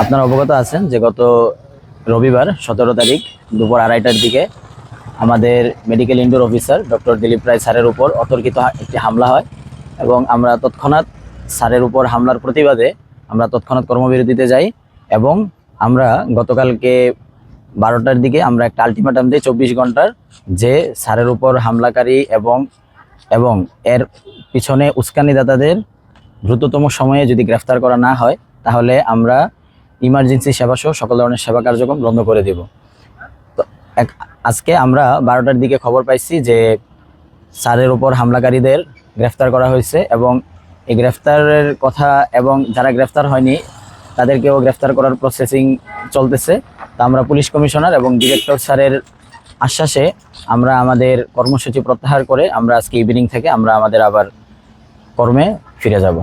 আপনারা অবগত আছেন যে গত রবিবার সতেরো তারিখ দুপুর আড়াইটার দিকে আমাদের medical indoor officer doctor Dilip Roy স্যারের উপর অতর্কিত একটি হামলা হয় এবং আমরা তৎক্ষণাৎ স্যারের উপর হামলার প্রতিবাদে আমরা তৎক্ষণাৎ কর্মবিরতিতে যাই এবং আমরা গতকালকে বারোটার দিকে আমরা একটা আলটিমেটাম দিই চব্বিশ ঘণ্টার যে স্যারের উপর হামলাকারী এবং এবং এর পিছনে উস্কানিদাতাদের দ্রুততম সময়ে যদি গ্রেফতার করা না হয়, তাহলে আমরা ইমার্জেন্সি সেবা সহ সকল ধরনের সেবা কার্যক্রম বন্ধ করে দেব। তো এক, আজকে আমরা বারোটার দিকে খবর পাইছি যে স্যারের ওপর হামলাকারীদের গ্রেফতার করা হয়েছে এবং এই গ্রেফতারের কথা এবং যারা গ্রেফতার হয়নি, তাদেরকেও গ্রেফতার করার প্রসেসিং চলতেছে। তা আমরা পুলিশ কমিশনার এবং ডিরেক্টর স্যারের আশ্বাসে আমরা আমাদের কর্মসূচি প্রত্যাহার করে আমরা আজকে ইভিনিং থেকে আমরা আমাদের আবার কর্মে ফিরে যাব।